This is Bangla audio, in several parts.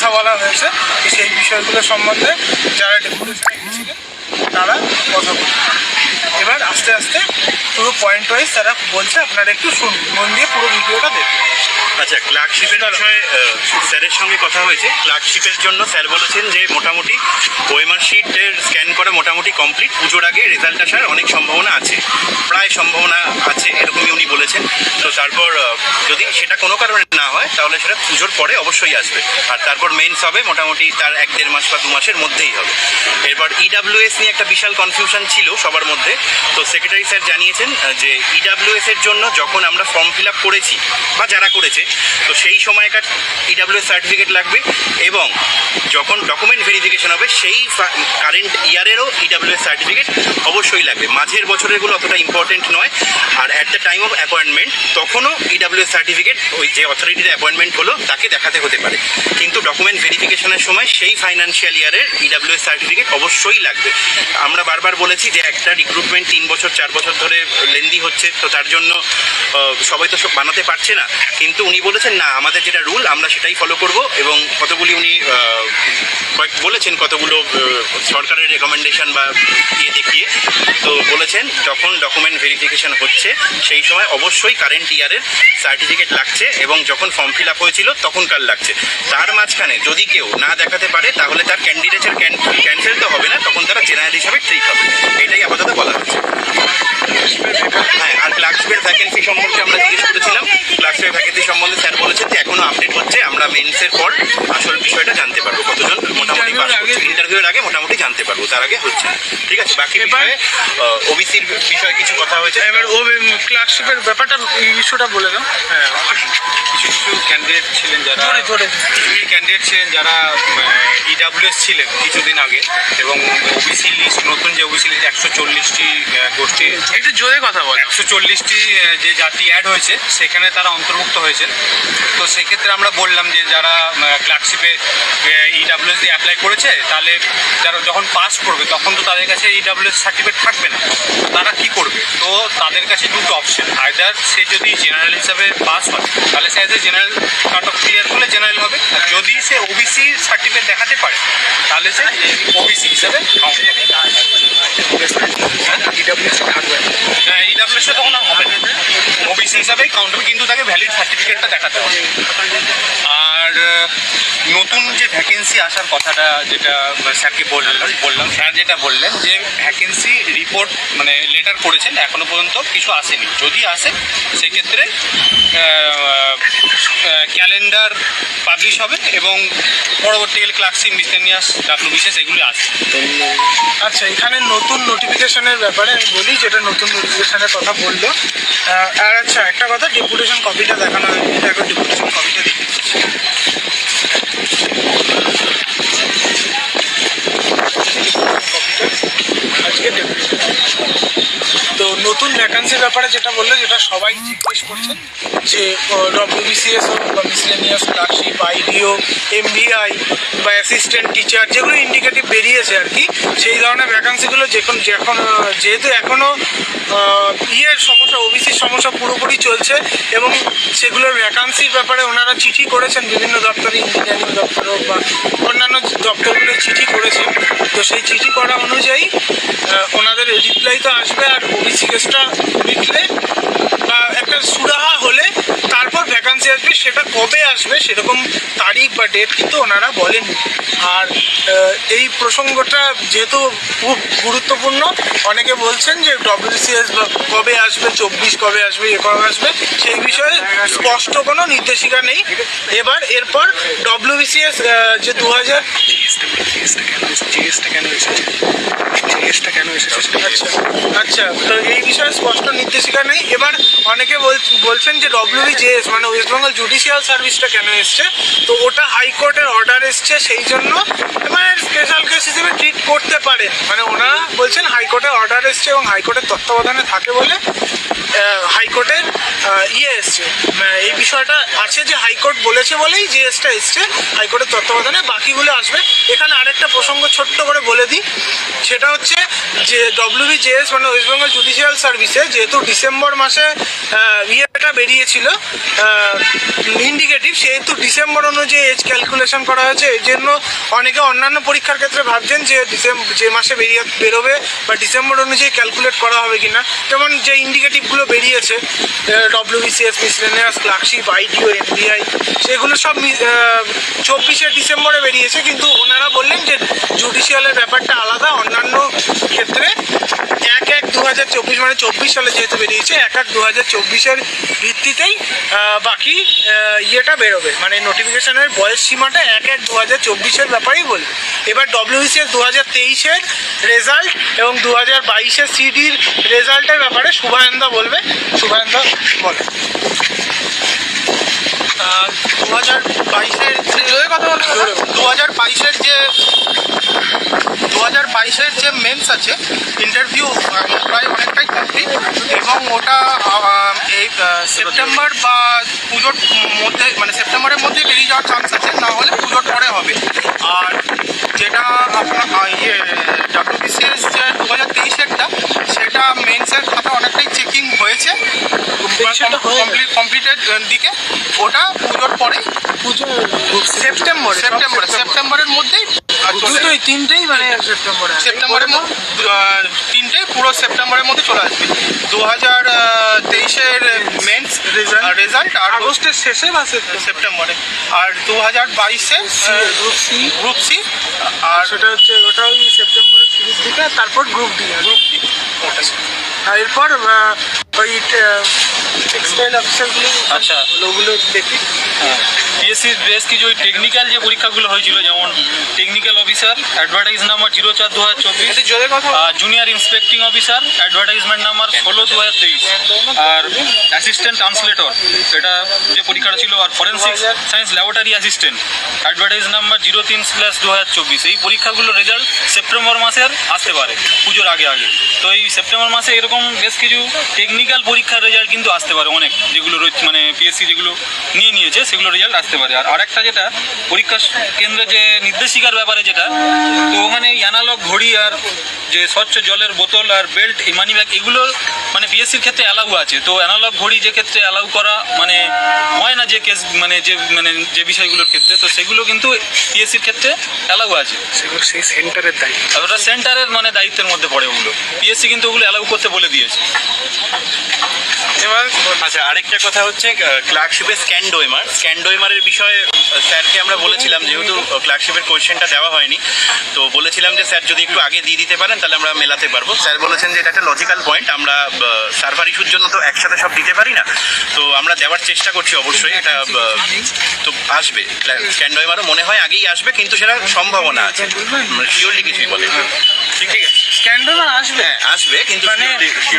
কথা বলা হয়েছে সেই বিষয়গুলো সম্বন্ধে যারা ডেপুটেশনে গেছিলেন তারা কথা বলবে এবার আস্তে আস্তে পুরো পয়েন্ট ওয়াইজ তারা বলছে আপনারা একটু শুনুন মন দিয়ে পুরো ভিডিওটা দেখুন। আচ্ছা ক্লার্কশিপের বিষয়ে স্যারের সঙ্গে কথা হয়েছে। ক্লার্কশিপের জন্য স্যার বলেছেন যে মোটামুটি ওয়েমার শিটের স্ক্যান করা মোটামুটি কমপ্লিট পুজোর আগে রেজাল্ট আসার অনেক সম্ভাবনা আছে প্রায় সম্ভাবনা আছে এরকমই উনি বলেছেন। তো তারপর যদি সেটা কোনো কারণে না হয়, তাহলে সেটা পুজোর পরে অবশ্যই আসবে। আর তারপর মেন্স হবে, মোটামুটি তার এক দেড় মাস বা দু মাসের মধ্যেই হবে। এরপর ইডাব্লিউএস নিয়ে একটা বিশাল কনফিউশন ছিল সবার মধ্যে। তো সেক্রেটারি স্যার জানিয়েছেন যে ইডাব্লিউএস এর জন্য যখন আমরা ফর্ম ফিল আপ করেছি, বা যারা করেছে, তো সেই সময়কার ইডাব্লিউএস সার্টিফিকেট লাগবে এবং যখন ডকুমেন্ট ভেরিফিকেশন হবে, সেই কারেন্ট ইয়ারেরও ইডাব্লিউএস সার্টিফিকেট অবশ্যই লাগবে। মাঝের বছরেরগুলো অতটা ইম্পর্টেন্ট নয়। আর at the time of appointment তখনও ইডাব্লিউএস সার্টিফিকেট ওই যে অথরিটির অ্যাপয়েন্টমেন্ট হলো, তাকে দেখাতে হতে পারে। কিন্তু ডকুমেন্ট ভেরিফিকেশনের সময় সেই ফাইন্যান্সিয়াল ইয়ারের ইডাব্লিউএস সার্টিফিকেট অবশ্যই লাগবে। আমরা বারবার বলেছি যে একটা রিক্রুটমেন্ট তিন বছর, চার বছর ধরে লেন্দি হচ্ছে, তো তার জন্য সবাই তো সব বানাতে পারছে না। কিন্তু উনি বলেছেন, না, আমাদের যেটা রুল আমরা সেটাই ফলো করব। এবং কতগুলি উনি বলেছেন কতগুলো সরকারের রেকমেন্ডেশন বা ইয়ে দেখিয়ে। তো বলেছেন, যখন ডকুমেন্ট ভেরিফিকেশন হচ্ছে, সেই সময় অবশ্যই কারেন্ট ইয়ারের সার্টিফিকেট লাগছে এবং যখন ফর্ম ফিল আপ হয়েছিল তখনকার লাগছে। তার মাঝখানে যদি কেউ না দেখাতে পারে তাহলে তার ক্যান্ডিডেটের ক্যান্সেল তো হবে না তখন তারা জেনারেল হিসাবে ট্রিট হবে। এটাই আপাতত বলা হচ্ছে। হ্যাঁ আর ক্লার্কশিপের ভ্যাকেন্সি সম্বন্ধে আমরা জিজ্ঞেস করেছিলাম। ক্লার্কশিপের ভ্যাকেন্সি সম্বন্ধে স্যার বলেছেন যে এখনও আপডেট হচ্ছে আমরা মেন্সের পর আসল বিষয়টা জানতে পারব কতজন মোটামুটি আগে- ইন্টারভিউর আগে মোটামুটি জানতে পারব তার আগে হচ্ছে ঠিক আছে বাকি বিষয়ে ওবিসির বিষয়ে কিছু কথা হয়েছে? এবার ও ক্লার্কশিপের ব্যাপারটা ইস্যুটা বলে দাও। হ্যাঁ কিছু ক্যান্ডিডেট ছিলেন যারা কিছু ক্যান্ডিডেট ছিলেন যারা ইডাব্লিউএস ছিলেন কিছুদিন আগে এবং ওবিসি লিস্ট নতুন যে ওবিসি লিস্ট একশো চল্লিশটি গোষ্ঠী। একটু জোরে কথা বলো। একশো চল্লিশটি যে জাতি অ্যাড হয়েছে সেখানে তারা অন্তর্ভুক্ত হয়েছেন। তো সেক্ষেত্রে আমরা বললাম যে যারা ক্লার্কশিপে ইডাব্লিউএস দিয়ে অ্যাপ্লাই করেছে তাহলে যারা যখন পাস করবে তখন তো তাদের কাছে ইডাব্লিউএস সার্টিফিকেট থাকবে না। তারা কি করবে? তো তাদের কাছে দুটো অপশন আইদার সে যদি জেনারেল হিসাবে পাস হয় তাহলে সে as general cut off clear করলে জেনারেল হবে। যদি সে ওবিসি সার্টিফিকেট দেখাতে পারে, তাহলে সে ওবিসি হিসাবে count হবে। হ্যাঁ? ইডাব্লিউএসে তখন হবে না। ওবিসি হিসাবে কাউন্ট হবে, কিন্তু তাকে ভ্যালিড সার্টিফিকেটটা দেখাতে হবে। আর নতুন যে ভ্যাকেন্সি আসার কথাটা যেটা স্যারকে বললাম বললাম, স্যার যেটা বললেন যে ভ্যাকেন্সি রিপোর্ট মানে লেটার করেছেন, এখনও পর্যন্ত কিছু আসেনি। যদি আসে, সেক্ষেত্রে ক্যালেন্ডার পাবলিশ হবে এবং পরবর্তীকালে ক্লাসিক মিসলেনিয়াস ডাব্লিউ বিশেষ এগুলি আসবে। আচ্ছা এখানে নতুন নোটিফিকেশনের ব্যাপারে আমি বলি, যেটা নতুন নোটিফিকেশনের কথা বলল। আর আচ্ছা একটা কথা ডেপুটেশন কপিটা দেখানো এটা একবার ডেপুটেশন কপিটা দেখি আজকে ডেপুটেশন তো নতুন ভ্যাকান্সির ব্যাপারে যেটা বললে, যেটা সবাই জিজ্ঞেস করছেন যে ডব্লিউবিসিএস হোক বা মিসলেনিয়াস ক্লার্কশিপ আইডিও এমভিআই বা অ্যাসিস্ট্যান্ট টিচার যেগুলো ইন্ডিকেটিভ বেরিয়েছে আর কি, সেই ধরনের ভ্যাকান্সিগুলো যখন যখন, যেহেতু এখনও ইয়ের সমস্যা ওবিসির সমস্যা পুরোপুরি চলছে এবং সেগুলোর ভ্যাকান্সির ব্যাপারে ওনারা চিঠি করেছেন, বিভিন্ন দপ্তরে ইঞ্জিনিয়ারিং দপ্তর হোক বা অন্যান্য দপ্তরগুলো চিঠি করেছেন তো সেই চিঠি করা অনুযায়ী আহ, তো আসবে আর ওবিসি কেসটা মিটলে বা একটা সুরাহা হলে তারপর ভ্যাকান্সি আসবে সেটা কবে আসবে সেরকম তারিখ বা ডেট কিন্তু ওনারা বলেন আর এই প্রসঙ্গটা যেহেতু খুব গুরুত্বপূর্ণ, অনেকে বলছেন যে ডব্লিউসিএস কবে আসবে, চব্বিশ কবে আসবে এ কবে আসবে, সেই বিষয়ে স্পষ্ট কোনো নির্দেশিকা নেই। এবার, এরপর ডব্লিউবিসিএস যে দু হাজার আচ্ছা আচ্ছা তো এই বিষয়ে স্পষ্ট নির্দেশিকা নেই। এবার অনেকে বলছেন যে ডব্লিউবিজেএস মানে ওয়েস্ট বেঙ্গল জুডিশিয়াল সার্ভিসটা কেন এসছে? তো ওটা হাইকোর্টের অর্ডার এসছে, সেই জন্য মানে স্পেশাল কেস হিসেবে ট্রিট করতে পারে। মানে ওনারা বলছেন হাইকোর্টের অর্ডার এসছে এবং হাইকোর্টের তত্ত্বাবধানে থাকে বলে হাইকোর্টের ইয়ে এসছে। এই বিষয়টা আছে যে হাইকোর্ট বলেছে বলেই জিএসটা এসছে হাইকোর্টের তত্ত্বাবধানে। বাকিগুলো আসবে। এখানে আরেকটা প্রসঙ্গ ছোট্ট করে বলে দিই। সেটা হচ্ছে যে ডব্লিউবিজেএস মানে ওয়েস্ট বেঙ্গল জুডিশিয়াল সার্ভিসে যেহেতু ডিসেম্বর মাসে আহ, ইয়ে যেটা বেরিয়েছিল ইন্ডিকেটিভ সেহেতু ডিসেম্বর অনুযায়ী এজ ক্যালকুলেশন করা হয়েছে। এই জন্য অনেকে অন্যান্য পরীক্ষার ক্ষেত্রে ভাবছেন যে ডিসেম্বর যে মাসে বেরিয়ে বেরোবে বা ডিসেম্বর অনুযায়ী ক্যালকুলেট করা হবে কিনা। যেমন যে ইন্ডিকেটিভগুলো বেরিয়েছে WBCS miscellaneous clerkship IDO NBI সেগুলো সব চব্বিশে ডিসেম্বরে বেরিয়েছে, কিন্তু ওনারা বললেন যে জুডিশিয়ালের ব্যাপারটা আলাদা, অন্যান্য ক্ষেত্রে দু হাজার চব্বিশ মানে চব্বিশ সালে যেহেতু বেরিয়েছে, এক এক দু হাজার চব্বিশের ভিত্তিতেই বাকি ইয়েটা বেরোবে। মানে নোটিফিকেশনের বয়স সীমাটা এক এক দু হাজার চব্বিশের ব্যাপারেই বলবে। এবার ডব্লিউসিএস দু হাজার তেইশের রেজাল্ট এবং দু হাজার বাইশের সিডির রেজাল্টের ব্যাপারে শুভায়ন্দা বলবে। শুভায়ন্দা বলে। দু হাজার বাইশের জোরে কথা বলো। জোরে দু হাজার বাইশের যে দু হাজার বাইশের যে মেন্স আছে ইন্টারভিউ প্রায় অনেকটাই কমপ্লিট এবং ওটা এই সেপ্টেম্বর বা পুজোর মধ্যে মানে সেপ্টেম্বরের মধ্যে বেরিয়ে যাওয়ার চান্স আছে না হলে পুজোর পরে হবে আর যেটা আপনার আহ, ইয়ে ডাব্লিউবিসিএস যে দু হাজার তেইশেরটা সেটা মেন্সের খাতা অনেকটাই চেকিং হয়েছে তেইশেরটা গেছে। কমপ্লিট কমপ্লিটেড দিকে। ওটা পুজোর পরে পুজো সেপ্টেম্বরে সেপ্টেম্বরে সেপ্টেম্বরের মধ্যেই দুটোই তিনটেই মানে সেপ্টেম্বরে সেপ্টেম্বরের মধ্যে আহ, তিনটে পুরো সেপ্টেম্বরের মধ্যে চলে আসবে। দু হাজার তেইশের মেন্স? রেজাল্ট আর আগস্টের শেষে বা সেপ্টেম্বরে আর দু হাজার বাইশে গ্রুপ সি গ্রুপ সি আর সেটা হচ্ছে ওটা ওই সেপ্টেম্বরের শুরুর দিকে তারপর গ্রুপ ডি গ্রুপ ডি ওটা আর এরপর ওই টেক্সটাইল অফিসারগুলো আচ্ছা। ওগুলো দেখি। পিএসসির বেশ কিছু ওই টেকনিক্যাল যে পরীক্ষাগুলো হয়েছিল যেমন technical officer advertise number zero চার দু হাজার চব্বিশ কথা junior inspecting officer advertisement number ষোলো দু হাজার তেইশ আর অ্যাসিস্ট্যান্ট ট্রান্সলেটর এটা যে পরীক্ষাটা ছিল আর forensic science laboratory assistant advertise number zero তিন স্ল্যাশ দু হাজার চব্বিশ। এই পরীক্ষাগুলোর রেজাল্ট সেপ্টেম্বর মাসের আসতে পারে পুজোর আগে আগে। তো এই সেপ্টেম্বর মাসে এরকম বেশ কিছু টেকনিক্যাল পরীক্ষার রেজাল্ট কিন্তু আসতে পারে অনেক। যেগুলো রয়েছে মানে পিএসসি যেগুলো নিয়ে নিয়েছে সেগুলো রেজাল্ট আসতে পারে। আর আরেকটা যেটা পরীক্ষা কেন্দ্রে যে নির্দেশিকার ব্যাপারে যেটা তো ওখানে অ্যানালগ ঘড়ি আর যে স্বচ্ছ জলের বোতল আর বেল্ট মানি ব্যাগ এগুলো মানে বিএসসির ক্ষেত্রে অ্যালাউ আছে। তো অ্যানালগ ঘড়ি যে ক্ষেত্রে অ্যালাউ করা মানে হয় না যে কেস মানে যে মানে যে বিষয়গুলোর ক্ষেত্রে তো সেগুলো কিন্তু পিএসসির ক্ষেত্রে অ্যালাউ আছে। সেগুলো সেই সেন্টারের দায়িত্ব। ওটা সেন্টারের মানে দায়িত্বের মধ্যে পড়ে ওগুলো। পিএসসি কিন্তু ওগুলো অ্যালাউ করতে বলে দিয়েছে। এবার আচ্ছা আরেকটা কথা হচ্ছে ক্লার্কশিপে স্ক্যান্ডোইমার স্ক্যান্ডোইমারের বিষয়ে স্যারকে আমরা বলেছিলাম যেহেতু ক্লার্কশিপের কোয়েশ্চেনটা দেওয়া হয়নি তো বলেছিলাম যে স্যার যদি একটু আগে দিয়ে দিতে পারেন তাহলে আমরা মেলাতে পারব। স্যার বলেছেন যে এটা একটা লজিক্যাল পয়েন্ট আমরা সার্ভার ইস্যুর জন্য তো একসাথে সব দিতে পারি না তো আমরা দেওয়ার চেষ্টা করছি অবশ্যই এটা তো আসবে। স্ক্যান্ডোয়েমারও মনে হয় আগেই আসবে কিন্তু সেটা সম্ভাবনা আছে। শিওরলি কিছুই বলে ঠিক আছে। স্ক্যান্ডোমার আসবে। হ্যাঁ আসবে কিন্তু মানে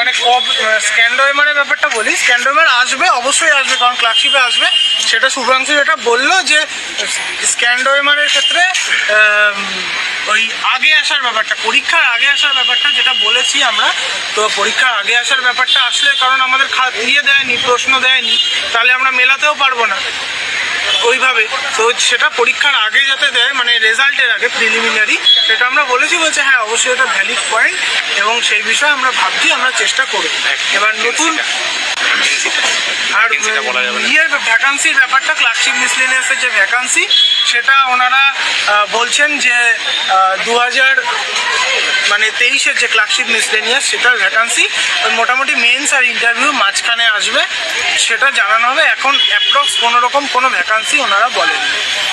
মানে কব স্ক্যান্ডোমারের ব্যাপারটা বলি স্ক্যান্ডোমার আসবে অবশ্যই আসবে কারণ ক্লার্কশিপে আসবে। সেটা শুভ্রাংশু যেটা বলল যে স্ক্যান্ডোমারের ক্ষেত্রে ওই আগে আসার ব্যাপারটা, পরীক্ষার আগে আসার ব্যাপারটা যেটা বলেছি আমরা, তো পরীক্ষার আগে আসার ব্যাপারটা আসলে কারণ আমাদের খা দিয়ে দেয়নি, প্রশ্ন দেয়নি, তাহলে আমরা মেলাতেও পারব না ওইভাবে। তো সেটা পরীক্ষার আগে যাতে দেয় মানে রেজাল্টের আগে, প্রিলিমিনারি, সেটা আমরা বলেছি, বলছে হ্যাঁ অবশ্যই এটা ভ্যালিড পয়েন্ট এবং সেই বিষয়ে আমরা ভাবছি, আমরা চেষ্টা করব। এবার নতুন আর। ইয়ের ভ্যাকান্সির ব্যাপারটা ক্লার্কশিপ মিসলেনিয়াসের যে ভ্যাকান্সি সেটা ওনারা বলছেন যে দু হাজার মানে তেইশের যে ক্লার্কশিপ মিসলেনিয়াস সেটার ভ্যাকান্সি মোটামুটি মেন্স আর ইন্টারভিউ মাঝখানে আসবে সেটা জানানো হবে। এখন অ্যাপ্রক্স কোনো রকম কোনো ভ্যাকান্সি ওনারা বলেন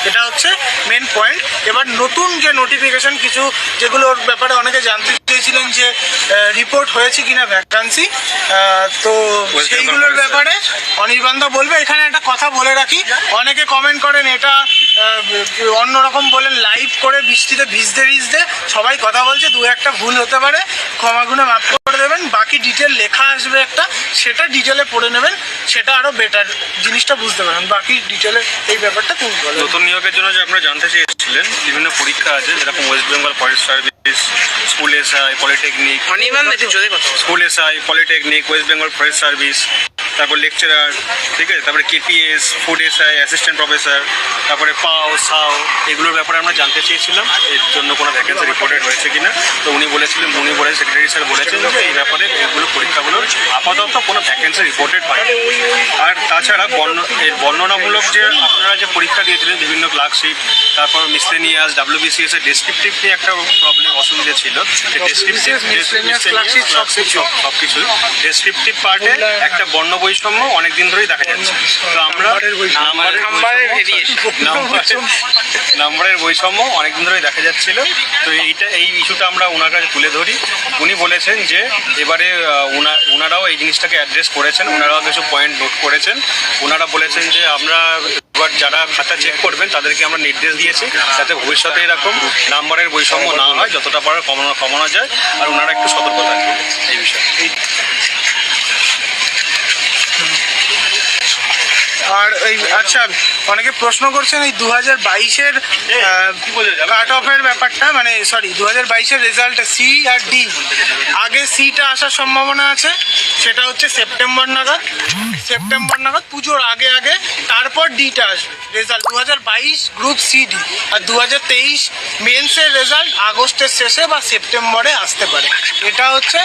এটা হচ্ছে মেন পয়েন্ট এবার নতুন যে নোটিফিকেশন কিছু যেগুলোর ব্যাপারে অনেকে জানতে চেয়েছিলেন যে রিপোর্ট হয়েছে কিনা ভ্যাকান্সি তো সেইগুলোর ব্যাপারে অনির্বাণদা বলবে। এখানে একটা কথা বলে রাখি অনেকে কমেন্ট করেন এটা অন্যরকম বলেন লাইভ করে বৃষ্টিতে ভিজতে ভিজতে সবাই কথা বলছে দু একটা ভুল হতে পারে ক্ষমা গুণে মাফ করে দেবেন বাকি ডিটেল লেখা আসবে একটা সেটা ডিটেলে পড়ে নেবেন সেটা আরও বেটার জিনিসটা বুঝতে পারবেন। বাকি ডিটেলে এই ব্যাপারটা তুমি বলো নতুন নিয়োগের জন্য যে আপনারা জানতে চেয়েছিলেন বিভিন্ন পরীক্ষা আছে যেরকম West Bengal forest service school SI polytechnic school SI polytechnic West Bengal forest service. তারপর লেকচারার ঠিক আছে? তারপরে KPS food SI assistant professor তারপরে পাও সাও এগুলোর ব্যাপারে আমরা জানতে চেয়েছিলাম। এর জন্য কোনো ভ্যাকেন্সি রিপোর্টেড হয়েছে কিনা? তো উনি বলেছিলেন উনি বলে সেক্রেটারি স্যার বলেছেন যে এই ব্যাপারে এগুলো পরীক্ষাগুলো আপাতত কোনো ভ্যাকেন্সি রিপোর্টেড হয়নি। আর তাছাড়া বর্ণ এর বর্ণনামূলক যে আপনারা যে পরীক্ষা দিয়েছিলেন বিভিন্ন ক্লার্কশিপ তারপর মিসলেনিয়াস ডাব্লিউবিসিএস এর ডেসক্রিপটিভ নিয়ে একটা প্রবলেম অসুবিধা ছিল। miscellaneous, সব কিছু। সব কিছু। ডেসক্রিপটিভ পার্টে একটা বর্ণ বৈষম্য অনেকদিন ধরেই দেখা যাচ্ছে। তো আমরা নাম্বারের বৈষম্য। নাম্বারের অনেকদিন ধরেই দেখা যাচ্ছিল। তো এইটা এই ইস্যুটা আমরা ওনার কাছে তুলে ধরি। উনি বলেছেন যে এবারে ওনা- ওনারাও এই জিনিসটাকে অ্যাড্রেস করেছেন। ওনারাও কিছু পয়েন্ট নোট করেছেন। ওনারা বলেছেন যে আমরা এবার যারা খাতা চেক করবেন তাদেরকে আমরা নির্দেশ দিয়েছি যাতে ভবিষ্যতে এরকম নাম্বারের বৈষম্য না হয় যতটা পারে কমানো কমানো যায়। আর ওনারা একটু সতর্ক থাকবেন এই বিষয়ে। আর এই আচ্ছা অনেকে প্রশ্ন করছেন এই দু হাজার বাইশের? কাট অফের ব্যাপারটা মানে সরি দু হাজার বাইশের রেজাল্ট সি আর ডি আগে সিটা আসার সম্ভাবনা আছে সেটা হচ্ছে সেপ্টেম্বর নাগাদ। সেপ্টেম্বর নাগাদ পুজোর আগে আগে তারপর ডিটা আসবে রেজাল্ট দু হাজার বাইশ গ্রুপ সি ডি আর দু হাজার তেইশ মেন্সের রেজাল্ট আগস্টের শেষে বা সেপ্টেম্বরে আসতে পারে। এটা হচ্ছে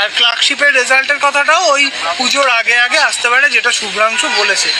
আর ক্লার্কশিপের রেজাল্টের কথাটাও ওই পুজোর আগে আগে আসতে পারে যেটা শুভ্রাংশু বলেছে।